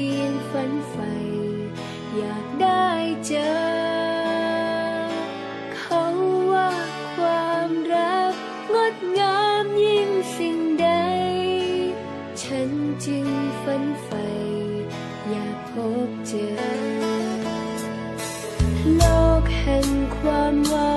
พียงฝันใฝ่อยากได้เจอ เขาว่าความรักงดงามยิ่งสิ่งใด ฉันจึงฝันใฝ่อยากพบเจอ โลกแห่งความวัาง